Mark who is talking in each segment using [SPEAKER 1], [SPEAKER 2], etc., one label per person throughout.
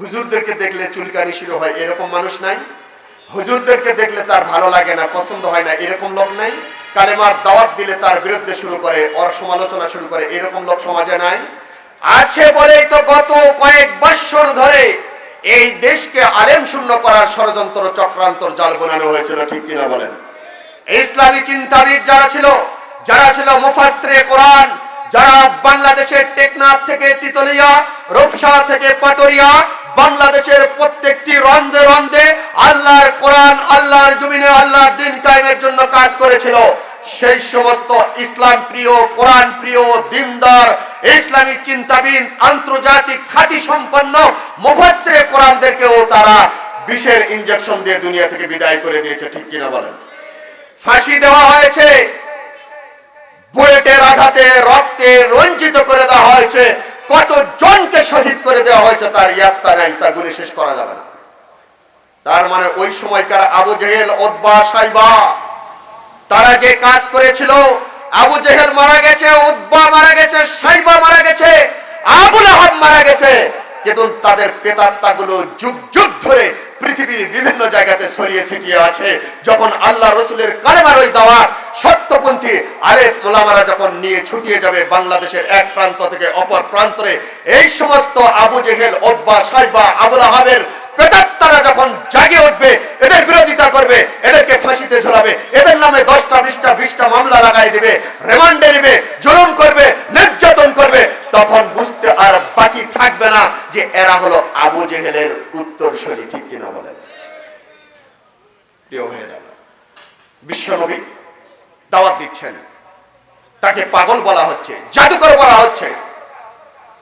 [SPEAKER 1] হুজুরদেরকে দেখলে চুলকানি শুরু হয়, এরকম মানুষ নাই। হুজুরদেরকে দেখলে তার ভালো লাগে না, পছন্দ হয় না, এরকম লোক নাই। কালেমার দাওয়াত দিলে তার বিরুদ্ধে শুরু করে, ওর সমালোচনা শুরু করে, এরকম লোক সমাজে নাই। আছে বলেই তো গত কয়েক বৎসর ধরে এই দেশকে আলেম শূন্য করার ষড়যন্ত্র চক্রান্তর জাল বোনানো হয়েছিল, ঠিক কিনা বলেন? ইসলামী চিন্তাবিদ যারা ছিল যারা ছিল মুফাসরে কোরআন, যারা বাংলাদেশের টেকনাফ থেকে তিতলিয়া, রূপসা থেকে পাতরিয়া বাংলাদেশের প্রত্যেকটি রন্দে রন্দে আল্লাহর কোরআন, আল্লাহর জমিনে, আল্লাহর দিন কায়েমের জন্য কাজ করেছিল। সেই সমস্ত ইসলাম প্রিয়, কোরআন প্রিয়, দিনদার, ইসলামী চিন্তাবিদ, আন্তর্জাতিক খ্যাতি সম্পন্ন মুফাসরে কোরআনদেরকেও তারা বিষের ইনজেকশন দিয়ে দুনিয়া থেকে বিদায় করে দিয়েছে, ঠিক কিনা বলেন? ফাঁসি দেওয়া হয়েছে বুয়েটের আঘাতে রক্তে রঞ্জিত করে দেওয়া হয়েছে কত জনকে শহীদ করে দেওয়া হয়েছে, তার ইয়াত্তা নাই তা গুলি শেষ করা যাবে না। তার মানে ওই সময়কার আবু জেহেল ওদবা সাইবা, তারা যে কাজ করেছিল, আবু জেহেল মারা গেছে উদ্বা মারা গেছে, সাইবা মারা গেছে, আবুল আহাব মারা গেছে, কিন্তু তাদের পেতাত্তাগুলো যুগ যুগ ধরে পৃথিবীর বিভিন্ন জায়গাতে ছড়িয়ে ছিটিয়ে আছে। যখন আল্লাহ রসুলের কালেমার ওই দাওয়া, সত্যপন্থী আরে মোলামারা যখন নিয়ে ছুটিয়ে যাবে বাংলাদেশের এক প্রান্ত থেকে অপর প্রান্তরে, এই সমস্ত আবু জেহেল, ওব্বা, সাইবা আবুল আহাবের পেতাত্তারা যখন জাগে উঠবে, এদের বিরোধিতা করবে, এদেরকে ফাঁসিতে ঝোলাবে, এদের নামে দশটা, বিশটা বিশটা মামলা লাগাই দেবে, রিমান্ডে নেবে, জুলুম করবে, নির্যাতন করবে, তখন বুঝতে আর বাকি থাকবে না। যে এরা হলো আবু জেহেলের উত্তর উত্তরসূরি, ঠিক কিনা বলেন? বিশ্বনবী দাওয়াত দিচ্ছেন। তাকে পাগল বলা হচ্ছে, জাদুকর বলা হচ্ছে।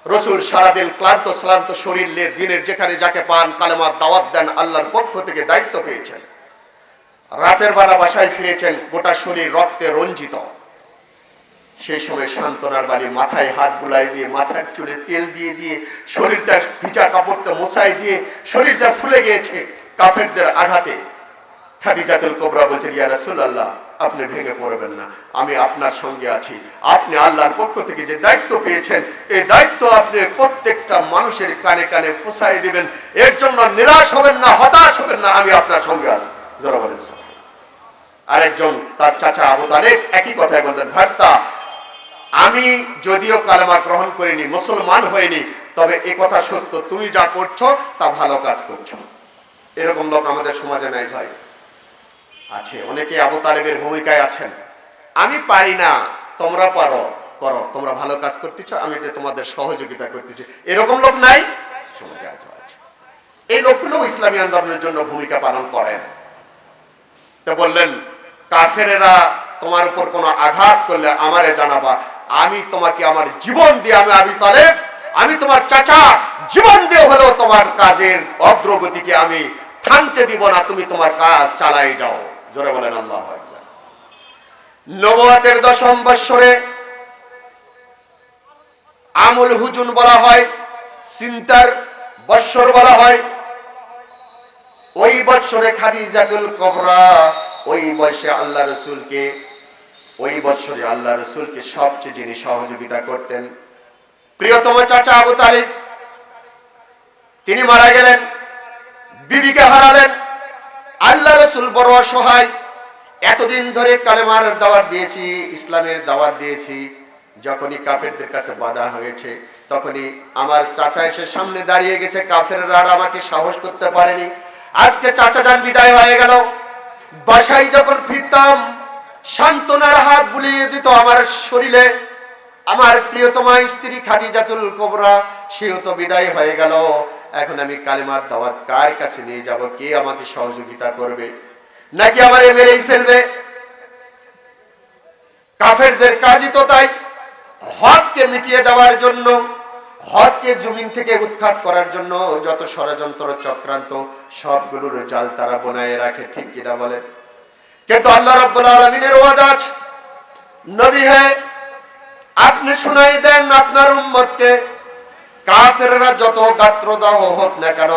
[SPEAKER 1] রসুল সারাদিন ক্লান্ত, শ্লান্ত শরীর নিয়ে দিনের যেখানে যাকে পান কালেমার দাওয়াত দেন, আল্লাহর পক্ষ থেকে দায়িত্ব পেয়েছেন। রাতের বেলা বাসায় ফিরেছেন, গোটা শরীর রক্তে রঞ্জিত। সেই সময় সান্ত্বনার বাড়ি, মাথায় হাত বুলাই দিয়ে, মাথার চুলে তেল দিয়ে দিয়ে, শরীরটা ভিজা কাপড়টা মশাই দিয়ে, শরীরটা ফুলে গিয়েছে কাফেরদের আঘাতে। খাদিজাতুল কোবরা বলছেন ইয়া রাসূলুল্লাহ, আপনি ভেঙে পড়বেন না, আমি আপনার সঙ্গে আছি। আপনি আল্লাহর পক্ষ থেকে যে দায়িত্ব পেয়েছেন, এই দায়িত্ব আপনি প্রত্যেকটা মানুষের কানে কানে ফুসাই দিবেন। এর জন্য নিরাশ হবেন না, হতাশ হবেন না, আমি আপনার সঙ্গে আছি। জোরা বলেন আরেকজন তার চাচা আবু তালেব একই কথাই বলতেন, ভাস্তা আমি যদিও কালেমা গ্রহণ করিনি, মুসলমান হইনি, তবে এ কথা সত্য। তুমি যা করছ, তা ভালো কাজ করছ। এরকম লোক আমাদের সমাজে নাই ভাই। আছে, অনেকে আবু তালেবের ভূমিকায় আছেন। আমি পারি না, তোমরা পারো, করো। তোমরা ভালো কাজ করতেছ, আমি তো তোমাদের সহযোগিতা করতেছি। এরকম লোক নাই? সমাজে আজও আছে। এই লোকগুলো ইসলামী আন্দোলনের জন্য ভূমিকা পালন করেন। তো বললেন, কাফেরেরা তোমার উপর কোনো আঘাত করলে আমারে জানাবা। আমি তোমাকে আমার জীবন দিয়ে আমি আবি তালেব আমি তোমার চাচা, জীবন দিয়ে হলেও তোমার কাজের অগ্রগতিকে আমি থামতে দিব না, তুমি তোমার কাজ চালাই যাও। জোরে বলেন, আল্লাহ আকবার। দশম বৎসরে আমুল হুজুন বলা হয় চিন্তার বৎসর বলা হয়। ওই বৎসরে খাদিজাতুল কবরা, ওই বয়সে আল্লাহ রসুলকে ওই বৎসরে আল্লাহ রসুলকে সবচেয়ে যিনি সহযোগিতা করতেন, প্রিয়তম চাচা আবু তালিব, তিনি মারা গেলেন, বিবিকে হারালেন, আল্লাহ রসুল বড় অসহায়, এতদিন ধরে কালেমার দাওয়াত দিয়েছি, ইসলামের দাওয়াত দিয়েছি, যখনই কাফেরদের কাছে বাধা হয়েছে, তখনই আমার চাচা এসে সামনে দাঁড়িয়ে গেছে, কাফেররা আর আমাকে সাহস করতে পারেনি। আজকে চাচা যান বিদায় হয়ে গেল, বাসায় যখন ফিরতাম সান্ত্বনার হাত বুলিয়ে দিত আমার শরীরে। আমার প্রিয়তমা স্ত্রী খাদিজাতুল কোবরা, সেও তো বিদায় হয়ে গেল। এখন আমি কালিমার দাওয়াত কার কাছে নিয়ে যাব? কে আমাকে সহযোগিতা করবে? নাকি আমার মেরেই ফেলবে? কাফেরদের কাজই তো তাই। হককে মিটিয়ে দেওয়ার জন্য, হককে জমিন থেকে উৎখাত করার জন্য যত ষড়যন্ত্র চক্রান্ত, সবগুলোর জাল তারা বনায় রাখে, ঠিক কিনা বলেন? কিন্তু আল্লাহ রাব্বুল আলামিনের ওয়াদা আছে। নবী হে, আপনি শুনাই দেন আপনার উম্মতকে, কাফেররা যত গাত্রদাহ হোক না কেন,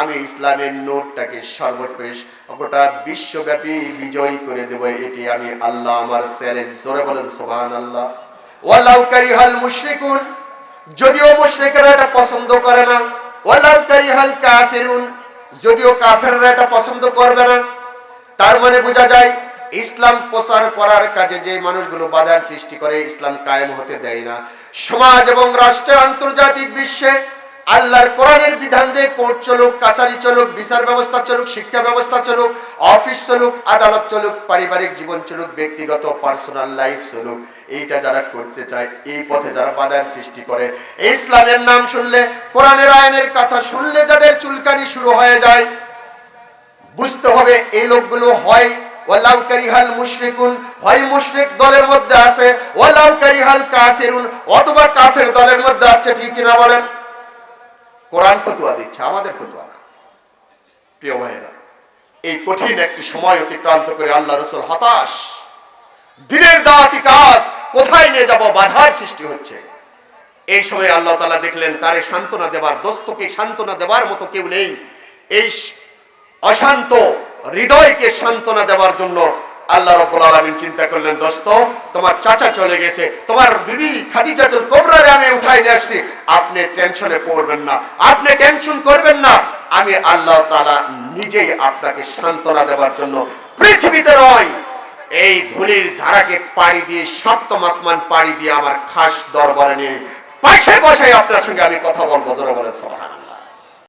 [SPEAKER 1] আমি ইসলামের নোটটাকে সর্বশেষ গোটা বিশ্বব্যাপী বিজয় করে দেব, এটি আমি আল্লাহ আমার চ্যালেঞ্জ জোরে বলেন সোহান আল্লাহ ওয়ালাউ কারিহাল মুশরিকুন, যদিও মুশরিকরা এটা পছন্দ করে না, ওয়ালাউ কারিহাল কাফিরুন, যদিও কাফেররা এটা পছন্দ করবে না তার মানে বোঝা যায়, ইসলাম প্রচার করার কাজে যে মানুষগুলো বাধার সৃষ্টি করে, ইসলাম কায়েম হতে দেয় না। সমাজ এবং রাষ্ট্রে আন্তর্জাতিক বিশ্বে আল্লাহর কোরআনের বিধান দিয়ে কোর্ট চলুক, কাছারি চলুক, বিচার ব্যবস্থা চলুক, শিক্ষা ব্যবস্থা চলুক, অফিস চলুক, আদালত চলুক, পারিবারিক জীবন চলুক, ব্যক্তিগত, পার্সোনাল লাইফ চলুক, এইটা যারা করতে চায়, এই পথে যারা বাধার সৃষ্টি করে। ইসলামের নাম শুনলে, কোরআনের আইনের কথা শুনলে যাদের চুলকানি শুরু হয়ে যায় বুঝতে হবে এই লোকগুলো হয়, ওয়ালাউ কারিহাল মুশরিকুন, হয় মুশরিক দলের মধ্যে আছে, ওয়ালাউ কারিহাল কাফিরুন, অথবা কাফের দলের মধ্যে আছে, ঠিক কিনা বলেন? কোরআন ফতুয়া দিচ্ছে, আমাদের ফতুয়া না। প্রিয় ভাইয়েরা, এই কঠিন একটি সময় অতিক্রান্ত করে আল্লাহ রসুল হতাশ। দিনের দাওয়াতি কাজ, কোথায় নিয়ে যাব, বাধার সৃষ্টি হচ্ছে। এই সময় আল্লাহ তালা দেখলেন, তারে সান্ত্বনা দেবার, দোস্তকে সান্ত্বনা দেবার মতো কেউ নেই। এই অশান্ত হৃদয়কে সান্ত্বনা দেওয়ার জন্য আল্লাহ রব্বুল আলামিন চিন্তা করলেন, দোস্ত, তোমার চাচা চলে গেছে, তোমার বিবি খাদিজাতুল কোবরারে আমি উঠাই নিয়ে আসছি। আপনি টেনশনে পড়বেন না, আপনি টেনশন করবেন না। আমি আল্লাহ তাআলা নিজেই আপনাকে সান্ত্বনা দেওয়ার জন্য পৃথিবীতে নয়, এই ধুলির ধারাকে পাড়ি দিয়ে, সপ্তম আসমান পাড়ি দিয়ে আমার খাস দরবারে নিয়ে পাশে বসে আপনার সঙ্গে আমি কথা বলব। জোরে বলেন সোহান